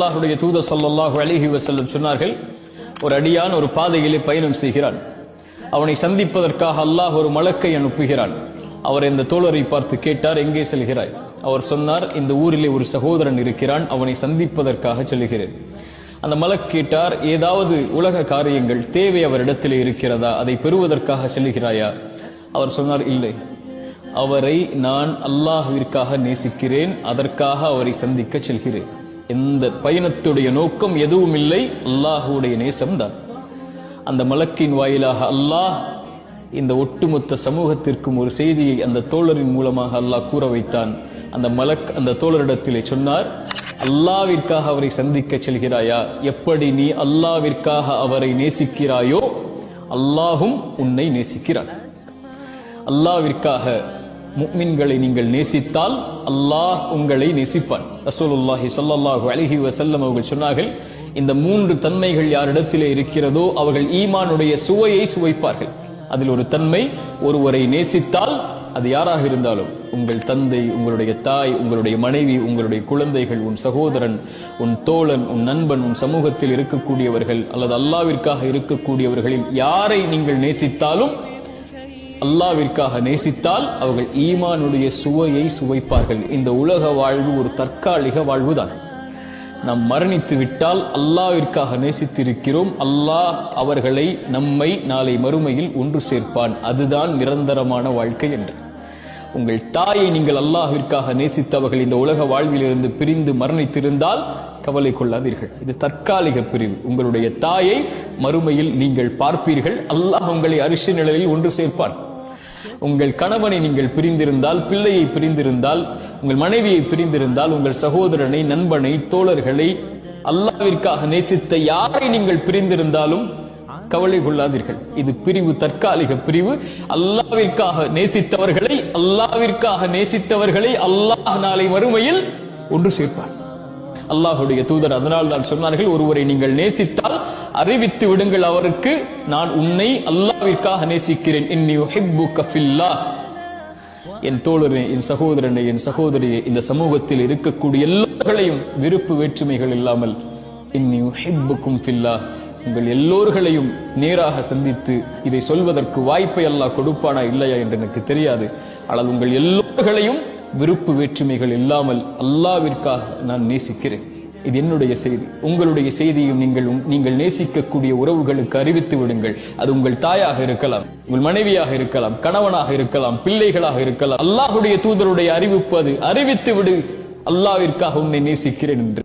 அல்லாஹுடைய தூத சல்லாஹு அலிஹி வசல்லம் சொன்னார்கள் ஒரு அடியான் ஒரு பாதையிலே பயணம் செய்கிறான். அவனை சந்திப்பதற்காக அல்லாஹ் ஒரு மலக்கை அனுப்புகிறான். அவர் இந்த தோழரை பார்த்து கேட்டார் எங்கே செல்கிறாய்? அவர் சொன்னார் இந்த ஊரிலே ஒரு சகோதரன் இருக்கிறான் அவனை சந்திப்பதற்காக செல்கிறேன். அந்த மலக் கேட்டார் ஏதாவது உலக காரியங்கள் தேவை அவரிடத்திலே இருக்கிறதா? அதை பெறுவதற்காக செல்கிறாயா? அவர் சொன்னார் இல்லை. அவரை நான் அல்லாஹுவிற்காக நேசிக்கிறேன் அதற்காக அவரை சந்திக்க செல்கிறேன். இந்த பயணத்துடைய நோக்கம் எதுவும் இல்லை. அல்லாஹுடைய நேசம்தான். அந்த மலக்கின் வாயிலாக அல்லாஹ் இந்த ஒட்டுமொத்த சமூகத்திற்கும் ஒரு செய்தியை அந்த தோழரின் மூலமாக அல்லாஹ் கூற வைத்தான். அந்த மலக் அந்த தோழரிடத்திலே சொன்னார் அல்லாவிற்காக அவரை சந்திக்க செல்கிறாயா? எப்படி நீ அல்லாவிற்காக அவரை நேசிக்கிறாயோ அல்லாஹும் உன்னை நேசிக்கிறான். அல்லாவிற்காக முக்மின்களை நீங்கள் நேசித்தால் அல்லாஹ் உங்களை நேசிப்பான் ரசூலுல்லாஹி சொல்லல்லாஹு அலைஹி வசல்லம் அவர்கள் சொன்னார்கள் இந்த மூன்று தன்மைகள் யாரிடத்திலே இருக்கிறதோ அவர்கள் ஈமானுடைய சுவையை சுவைப்பார்கள். அதில் ஒரு தன்மை ஒருவரை நேசித்தால் அது யாராக இருந்தாலும் உங்கள் தந்தை உங்களுடைய தாய் உங்களுடைய மனைவி உங்களுடைய குழந்தைகள் உன் சகோதரன் உன் தோழன் உன் நண்பன் உன் சமூகத்தில் இருக்கக்கூடியவர்கள் அல்லது அல்லாவிற்காக இருக்கக்கூடியவர்களில் யாரை நீங்கள் நேசித்தாலும் அல்லாவிற்காக நேசித்தால் அவர்கள் ஈமானுடைய சுவையை சுவைப்பார்கள். இந்த உலக வாழ்வு ஒரு தற்காலிக வாழ்வுதான். நாம் மரணித்து விட்டால் அல்லாவிற்காக நேசித்திருக்கிறோம். அல்லாஹ் அவர்களை நம்மை நாளை மறுமையில் ஒன்று சேர்ப்பான். அதுதான் நிரந்தரமான வாழ்க்கை என்று. உங்கள் தாயை நீங்கள் அல்லாஹிற்காக நேசித்தவர்கள் இந்த உலக வாழ்விலிருந்து பிரிந்து மரணித்திருந்தால் கவலை கொள்ளாதீர்கள். இது தற்காலிக பிரிவு. உங்களுடைய தாயை மறுமையில் நீங்கள் பார்ப்பீர்கள். அல்லாஹ் உங்களை அரிசி நிழலில் ஒன்று சேர்ப்பான். உங்கள் கணவனை நீங்கள் பிரிந்திருந்தால் பிள்ளையை பிரிந்திருந்தால் உங்கள் மனைவியை பிரிந்திருந்தால் உங்கள் சகோதரனை நண்பனை தோழர்களை அல்லாவிற்காக நேசித்த யாரை நீங்கள் பிரிந்திருந்தாலும் கவலை கொள்ளாதீர்கள். இது பிரிவு தற்காலிக பிரிவு. அல்லாவிற்காக நேசித்தவர்களை அல்லாவிற்காக நேசித்தவர்களை அல்லாஹ் நாளை வறுமையில் ஒன்று சேர்ப்பார். அல்லாஹுடைய தூதர் அதனால் தான் சொன்னார்கள் ஒருவரை நீங்கள் நேசித்தால் அறிவித்து விடுங்கள் அவருக்கு நான் உன்னை அல்லாவிற்காக நேசிக்கிறேன். என் தோழரே என் சகோதரனை என் சகோதரியை இந்த சமூகத்தில் இருக்கக்கூடிய எல்லோர்களையும் விருப்பு வேற்றுமைகள் இல்லாமல் இன்னி உஹிப்புக்கும் உங்கள் எல்லோர்களையும் நேராக சந்தித்து இதை சொல்வதற்கு வாய்ப்பை அல்லாஹ் கொடுப்பானா இல்லையா என்று எனக்கு தெரியாது. ஆனால் உங்கள் எல்லோர்களையும் விருப்பு வேற்றுமைகள் இல்லாமல் அல்லாவிற்காக நான் நேசிக்கிறேன். இது என்னுடைய செய்தி. உங்களுடைய செய்தியும் நீங்கள் நீங்கள் நேசிக்கக்கூடிய உறவுகளுக்கு அறிவித்து விடுங்கள். அது உங்கள் தாயாக இருக்கலாம் உங்கள் மனைவியாக இருக்கலாம் கணவனாக இருக்கலாம் பிள்ளைகளாக இருக்கலாம். அல்லாஹுடைய தூதருடைய அறிவிப்பு அது. அறிவித்து விடு. அல்லாவிற்காக உன்னை நேசிக்கிறேன் என்று.